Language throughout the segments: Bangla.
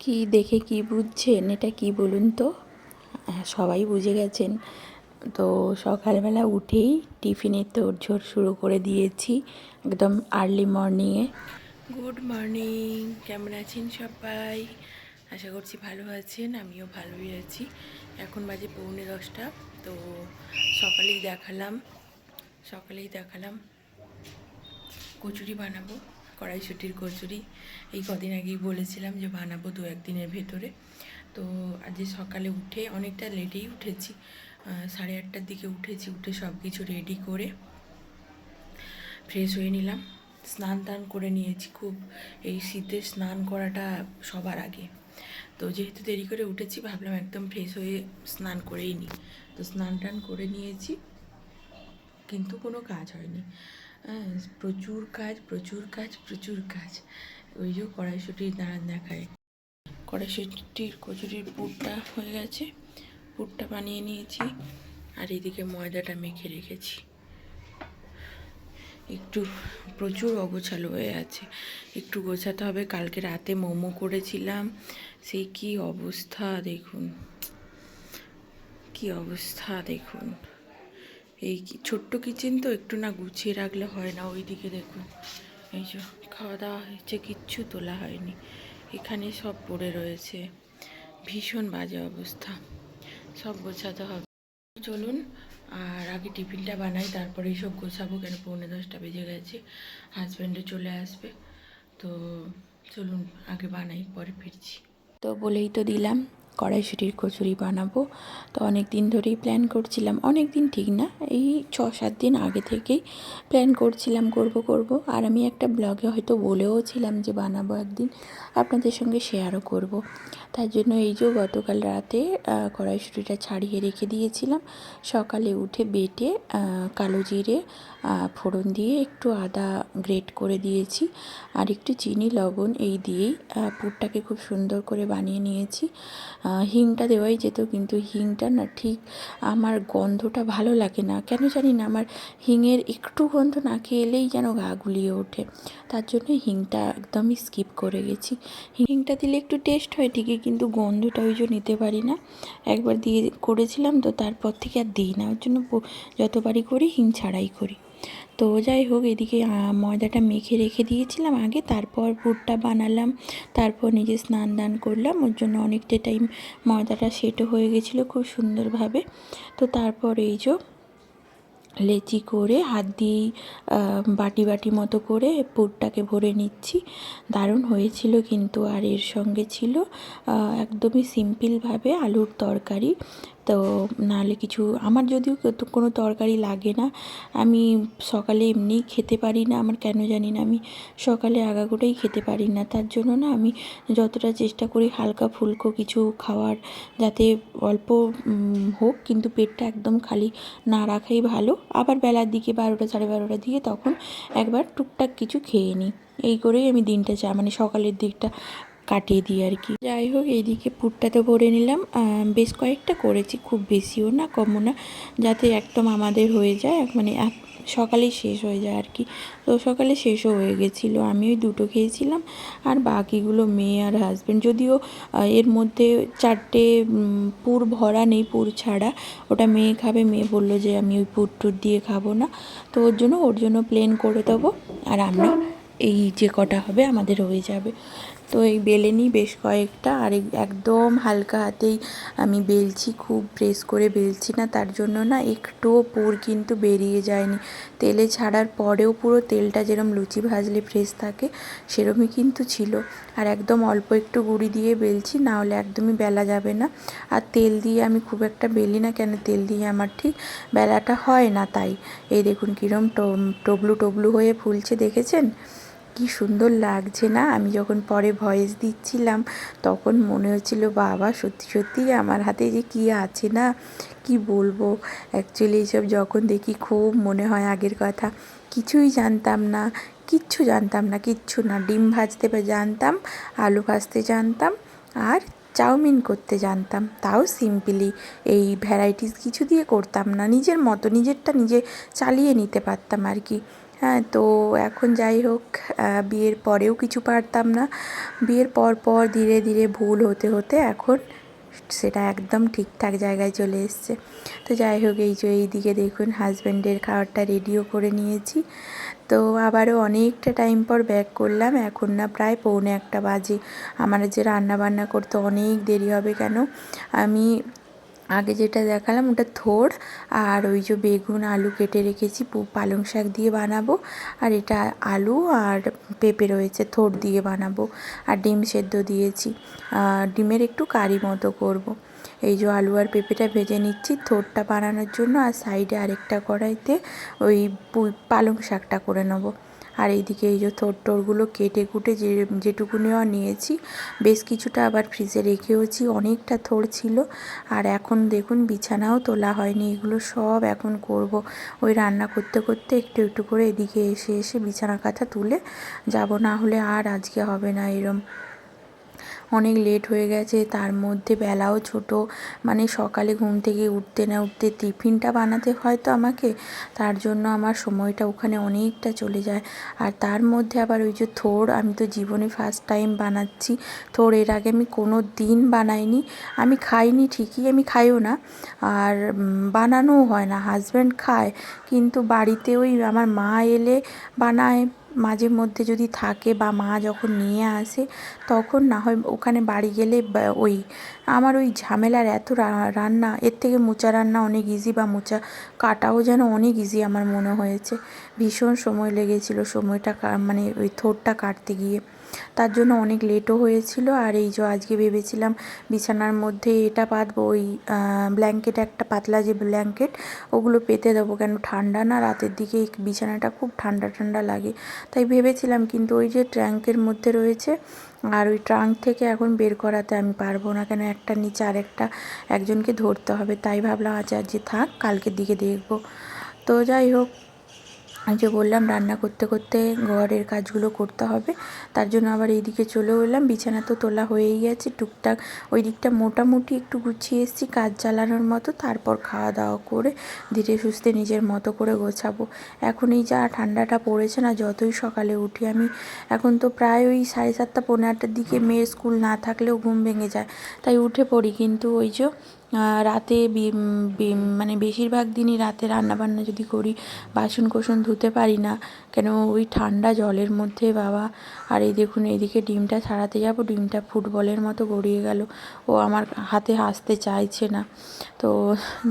কি দেখে কি বুঝছেন? এটা কি বলুন তো? হ্যাঁ, সবাই বুঝে গেছেন। তো সকালবেলা উঠেই টিফিনের তোড়ঝোড় শুরু করে দিয়েছি একদম আর্লি মর্নিংয়ে গুড মর্নিং কেমন আছেন সবাই? আশা করছি ভালো আছেন আমিও ভালোই আছি। এখন বাজে পৌনে দশটা তো সকালেই দেখালাম সকালেই দেখালাম কচুরি বানাবো। কড়াইশুটির কচুরি। এই কদিন আগেই বলেছিলাম যে বানাবো দু একদিনের ভেতরে। তো আজকে সকালে উঠে অনেকটা লেটেই উঠেছি। সাড়ে আটটার দিকে উঠেছি, উঠে সব কিছু রেডি করে ফ্রেশ হয়ে নিলাম। স্নান টান করে নিয়েছি খুব। এই শীতে স্নান করাটা সবার আগে। তো যেহেতু দেরি করে উঠেছি, ভাবলাম একদম ফ্রেশ হয়ে স্নান করেই নিই। তো স্নান টান করে নিয়েছি, কিন্তু কোনো কাজ হয়নি। হ্যাঁ প্রচুর কাজ প্রচুর কাজ প্রচুর কাজ। ওই যে কড়াইশুটির দাঁড়ান দেখায় কড়াইশুটির কচুরির পুরটা হয়ে গেছে। পুরটা বানিয়ে নিয়েছি। আর এদিকে ময়দাটা মেখে রেখেছি। একটু প্রচুর অগোছালো হয়ে আছে। একটু গোছাতে হবে। কালকে রাতে মোমো করেছিলাম। সেই কি অবস্থা দেখুন। কি অবস্থা দেখুন। এই ছোট্ট কিচেন তো, একটু না গুছিয়ে রাখলে হয় না, ওইদিকে দেখুন। এই যে, খাওয়া দাওয়া হয়েছে, কিচ্ছু তোলা হয়নি। এখানে সব পড়ে রয়েছে। ভীষণ বাজে অবস্থা। সব গোছাতে হবে। চলুন, আর আগে টিফিনটা বানাই, তারপরে এইসব গোছাবো, কেন পৌনে দশটা বেজে গেছে, হাজব্যান্ডও চলে আসবে। তো চলুন, আগে বানাই, পরে ফিরছি। তো বলেই তো দিলাম কড়াইশুটির কচুরি বানাবো। তো অনেক দিন ধরেই প্ল্যান করছিলাম, অনেক দিন ঠিক না, এই ছ সাত দিন আগে থেকেই প্ল্যান করছিলাম, করব করব। আর আমি একটা ব্লগে হয়তো বলেও ছিলাম যে বানাবো একদিন, আপনাদের সঙ্গে শেয়ারও করব। তার জন্য এই যে গতকাল রাতে কড়াইশুটিটা ছাড়িয়ে রেখে দিয়েছিলাম। সকালে উঠে বেটে কালো জিরে ফোড়ন দিয়ে একটু আদা গ্রেট করে দিয়েছি আর একটু চিনি, লবণ এই দিয়েই পুরটাকে খুব সুন্দর করে বানিয়ে নিয়েছি। হিংটা দেওয়াই যেত কিন্তু হিংটা না ঠিক আমার গন্ধটা ভালো লাগে না। কেন জানি না আমার হিঙের একটু গন্ধ না খেলেই যেন গা গুলিয়ে ওঠে। তার জন্য হিংটা একদমই স্কিপ করে গেছি। হিংটা দিলে একটু টেস্ট হয় ঠিকই কিন্তু গন্ধটা ওই জন্য নিতে পারি না। একবার দিয়ে করেছিলাম তো তারপর থেকে আর দিই না। ওর জন্য যতবারই করি হিং ছাড়াই করি। তো যাই হোক, এদিকে ময়দাটা মেখে রেখে দিয়েছিলাম আগে, তারপর পুরটা বানালাম, তারপর নিজে স্নান দান করলাম, ওর জন্য অনেকটা টাইম ময়দাটা সেটও হয়ে গেছিল খুব সুন্দরভাবে। তো তারপর এই যে লেচি করে হাত দিয়েই বাটি বাটি মতো করে পুরটাকে ভরে নিচ্ছি। দারুণ হয়েছিল কিন্তু, আর এর সঙ্গে ছিল একদমই সিম্পলভাবে আলুর তরকারি। তো নাহলে কিছু, আমার যদিও কত- কোনো তরকারি লাগে না। আমি সকালে এমনিই খেতে পারি না, আমার কেন জানি না, আমি সকালে আগাগোটাই খেতে পারি না। তার জন্য না আমি যতটা চেষ্টা করি হালকা ফুলকো কিছু খাওয়ার, যাতে অল্প হোক, কিন্তু পেটটা একদম খালি না রাখাই ভালো। আবার বেলার দিকে বারোটা সাড়ে বারোটার দিকে তখন একবার টুকটাক কিছু খেয়ে নিই। এই করেই আমি দিনটা চা মানে সকালের দিকটা কাটিয়ে দিই আর কি। যাই হোক, এইদিকে পুরটা তো ভরে নিলাম। বেশ কয়েকটা করেছি, খুব বেশিও না, কমও না, যাতে একদম আমাদের হয়ে যায় মানে সকালেই শেষ হয়ে যায় আর কি। তো সকালে শেষও হয়ে গেছিল, আমি ওই দুটো খেয়েছিলাম, আর বাকিগুলো মেয়ে আর হাজব্যান্ড যদিও এর মধ্যে চারটে পুর ভরা নেই, পুর ছাড়া, ওটা মেয়ে খাবে, মেয়ে বলল যে আমি ওই পুর টুর দিয়ে খাব না, তো ওর জন্য ওর জন্য প্লেন করে দেবো, আর আমরা এই যে কটা হবে, আমাদের হয়ে যাবে। তো এই বেলে নিই বেশ কয়েকটা আর একদম হালকা হাতেই আমি বেলছি, খুব প্রেস করে বেলছি না, তার জন্য না একটুও পুর কিন্তু বেরিয়ে যায়নি। তেলে ছাড়ার পরেও পুরো তেলটা যেরম লুচি ভাজলে ফ্রেশ থাকে, সেরমই কিন্তু ছিল। আর একদম অল্প একটু গুঁড়ি দিয়ে বেলছি, না হলে একদমই বেলা যাবে না। আর তেল দিয়ে আমি খুব একটা বেলি না, কেন তেল দিয়ে আমার ঠিক বেলাটা হয় না তাই। এই দেখুন কীরম টবলু টবলু হয়ে ফুলছে, দেখেছেন? কি সুন্দর লাগছে না? আমি যখন পরে ভয়েস দিচ্ছিলাম, তখন মনে হচ্ছিল, বাবা, সত্যি সত্যি আমার হাতে যে কি আছে না? কি বলব? অ্যাকচুয়ালি এইসব যখন দেখি খুব মনে হয় আগের কথা। কিছুই জানতাম না, কিচ্ছু জানতাম না, কিচ্ছু না। ডিম ভাজতে জানতাম, আলু ভাজতে জানতাম, আর চাউমিন করতে জানতাম। তাও সিম্পলি এই ভ্যারাইটিস কিছু দিয়ে করতাম না। নিজের মতো, নিজেরটা নিজে চালিয়ে নিতে পারতাম আর কি। হ্যাঁ তো এখন যাই হোক বিয়ের পরেও কিছু পারতাম না। বিয়ের পর পর ধীরে ধীরে ভুল হতে হতে এখন সেটা একদম ঠিকঠাক জায়গায় চলে এসছে। তো যাই হোক, এই যে এইদিকে দেখুন হাজব্যান্ডের খাবারটা রেডিও করে নিয়েছি। তো আবারও অনেকটা টাইম পর ব্যাক করলাম। এখন না প্রায় পৌনে একটা বাজে। আমার যে রান্না বান্না করতে অনেক দেরি হবে কেন? আমি আগে যেটা দেখালাম ওটা থোড় আর ওই যে বেগুন, আলু কেটে রেখেছি পালং শাক দিয়ে বানাবো। আর এটা আলু আর পেঁপে রয়েছে থোড় দিয়ে বানাবো। আর ডিম সেদ্ধ দিয়েছি। ডিমের একটু কারি মতো করব। এই যে আলু আর পেঁপেটা ভেজে নিচ্ছি থোড়টা বানানোর জন্য, আর সাইডে আরেকটা কড়াইতে ওই পালং শাকটা করে নেব। আর এইদিকে এই যে থোরটোরগুলো কেটে কুটে যে, যেটুকু নেওয়া নিয়েছি, বেশ কিছুটা আবার ফ্রিজে রেখেওছি। অনেকটা থোর ছিল। আর এখন দেখুন, বিছানাও তোলা হয়নি। এগুলো সব এখন করব। ওই রান্না করতে করতে একটু একটু করে এদিকে এসে এসে বিছানা কাঁথা তুলে যাব। না হলে আর আজকে হবে না এরম অনেক লেট হয়ে গেছে, তার মধ্যে বেলাও ছোট। মানে সকালে ঘুম থেকে উঠতে না উঠতে টিফিনটা বানাতে হয় তো আমাকে, তার জন্য আমার সময়টা ওখানে অনেকটা চলে যায়। আর তার মধ্যে আবার ওই যে থোড় আমি তো জীবনে ফার্স্ট টাইম বানাচ্ছি। থোড় এর আগে আমি কোনো দিন বানাইনি। আমি খাইনি ঠিকই, আমি খাইও না। আর বানানোও হয় না। হাজব্যান্ড খায়, কিন্তু বাড়িতে ওই আমার মা এলে বানায়। মাঝে মধ্যে যদি থাকে বা মা যখন নিয়ে আসে, তখন না হয় ওখানে বাড়ি গেলে ওই আমার ওই ঝামেলার এত রান্না, এর থেকে মোচা রান্না অনেক ইজি বা মোচা কাটাও যেন অনেক ইজি আমার মনে হয়েছে। ভীষণ সময় লেগেছিল সময়টা মানে ওই থোরটা কাটতে গিয়ে। তার জন্য অনেক লেটও হয়েছিল। আর এই যে আজকে ভেবেছিলাম বিছানার মধ্যে এটা পাতবো, ওই ব্ল্যাঙ্কেট একটা পাতলা যে ব্ল্যাঙ্কেট ওগুলো পেতে দেবো। কেন ঠান্ডা না, রাতের দিকে বিছানাটা খুব ঠান্ডা ঠান্ডা লাগে। তাই ভেবেছিলাম কিন্তু ওই যে ট্র্যাঙ্কের মধ্যে রয়েছে, আর ওই ট্রাঙ্ক থেকে এখন বের করাতে আমি পারব না। কেন একটা নিচে আরেকটা একজনকে ধরতে হবে। তাই ভাবলাম আজ আজ যে থাক, কালকের দিকে দেখব। তো যাই হোক যে বললাম, রান্না করতে করতে ঘরের কাজগুলো করতে হবে, তার জন্য আবার এইদিকে চলে এলাম। বিছানা তো তোলা হয়েই গেছে, টুকটাক ওই দিকটা মোটামুটি একটু গুছিয়ে এসেছি কাজ চালানোর মতো, তারপর খাওয়া দাওয়া করে ধীরে সুস্থে নিজের মতো করে গোছাবো। এখন এই যা ঠান্ডাটা পড়েছে না, যতই সকালে উঠি আমি, এখন তো প্রায় ওই সাড়ে সাতটা, পৌনে আটটার দিকে মেয়ের স্কুল না থাকলেও ঘুম ভেঙে যায়। তাই উঠে পড়ি, কিন্তু ওই যে রাতে মানে বেশিরভাগ দিনই রাতে রান্না বান্না যদি করি বাসন কোসন ধুতে পারি না, কেন ওই ঠান্ডা জলের মধ্যে, বাবা। আর এই দেখুন, এইদিকে ডিমটা ছাড়াতে যাব, ডিমটা ফুটবলের মতো গড়িয়ে গেল। ও আমার হাতে হাসতে চাইছে না। তো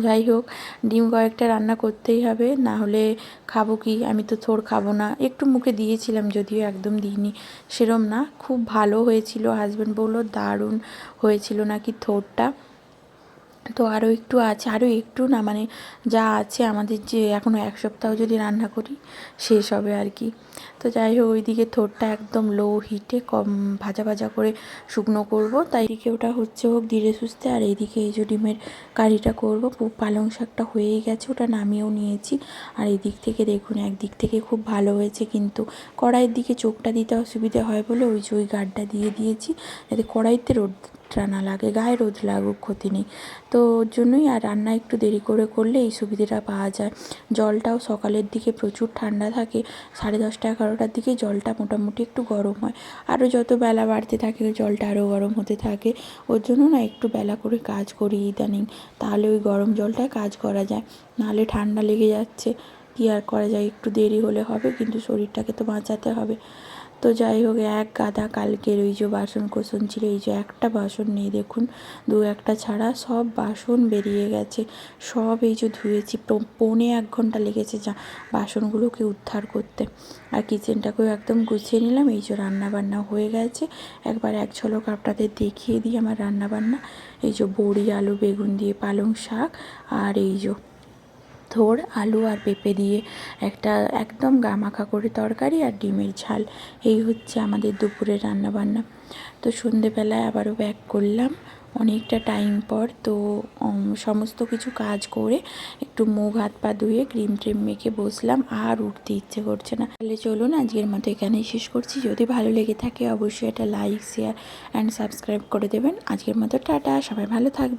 যাই হোক, ডিম কয়েকটা রান্না করতেই হবে, না হলে খাব কি? আমি তো থোড় খাব না। একটু মুখে দিয়েছিলাম, যদিও একদম দিইনি। সেরম না, খুব ভালো হয়েছিল হাজব্যান্ড বলল, দারুণ হয়েছিল নাকি থোড়টা। তো আরও একটু আছে, আরও একটু না মানে যা আছে আমাদের যে এখনও এক সপ্তাহ যদি রান্না করি, শেষ হবে আর কি। তো যাই হোক, ওইদিকে থোড়টা একদম লো হিটে কম ভাজা ভাজা করে শুকনো করব। তাই এদিকে ওটা হচ্ছে হোক ধীরে সুস্থে, আর এইদিকে এই যে ডিমের কারিটা করব পালং শাকটা হয়েই গেছে, ওটা নামিয়েও নিয়েছি। আর এই দিক থেকে দেখুন, একদিক থেকে খুব ভালো হয়েছে কিন্তু কড়াইয়ের দিকে চোখটা দিতে অসুবিধে হয় বলে ওই যে ওই গার্ডটা দিয়ে দিয়েছি, যাতে কড়াইতে রোদটা না লাগে, গায়ে রোদ লাগুক ক্ষতি নেই। তো ওর জন্যই আর রান্না একটু দেরি করে করলে এই সুবিধাটা পাওয়া যায়। জলটাও সকালের দিকে প্রচুর ঠান্ডা থাকে, সাড়ে দশটা এগারোটার দিকে জলটা মোটামুটি একটু গরম হয়। আরও যত বেলা বাড়তে থাকে, জলটা আরও গরম হতে থাকে। ওর জন্য না একটু বেলা করে কাজ করি ইদানিং, তাহলে ওই গরম জলটায় কাজ করা যায়। নাহলে ঠান্ডা লেগে যাচ্ছে, কী আর করা যায়? একটু দেরি হলে হবে, কিন্তু শরীরটাকে তো বাঁচাতে হবে। তো যাই হোক, এক গাদা কালকের ওই যে বাসন কোসন ছিল, এই যে একটা বাসন নেই দেখুন, দু একটা ছাড়া সব বাসন বেরিয়ে গেছে। সব এই যে ধুয়েছি পৌনে এক ঘণ্টা লেগেছে যা বাসনগুলোকে উদ্ধার করতে। আর কিচেনটাকেও একদম গুছিয়ে নিলাম, এই যে রান্নাবান্না হয়ে গেছে। একবার এক ঝলক আপনাদের দেখিয়ে দিই আমার রান্নাবান্না। এই যে বড়ি, আলু, বেগুন দিয়ে পালং শাক, আর এই যে থোড় আলু আর পেঁপে দিয়ে একটা একদম গামাখা করে তরকারি আর ডিমের ঝাল। এই হচ্ছে আমাদের দুপুরের রান্নাবান্না। তো সন্ধেবেলায় আবারও ব্যাক করলাম। অনেকটা টাইম পর তো সমস্ত কিছু কাজ করে একটু মুখ হাত পা ধুয়ে ক্রিম ট্রিম মেখে বসলাম। আর উঠতে ইচ্ছে করছে না। তাহলে চলুন আজকের মতো এখানেই শেষ করছি। যদি ভালো লেগে থাকে অবশ্যই এটা লাইক শেয়ার অ্যান্ড সাবস্ক্রাইব করে দেবেন। আজকের মতো টাটা, সবাই ভালো থাকবে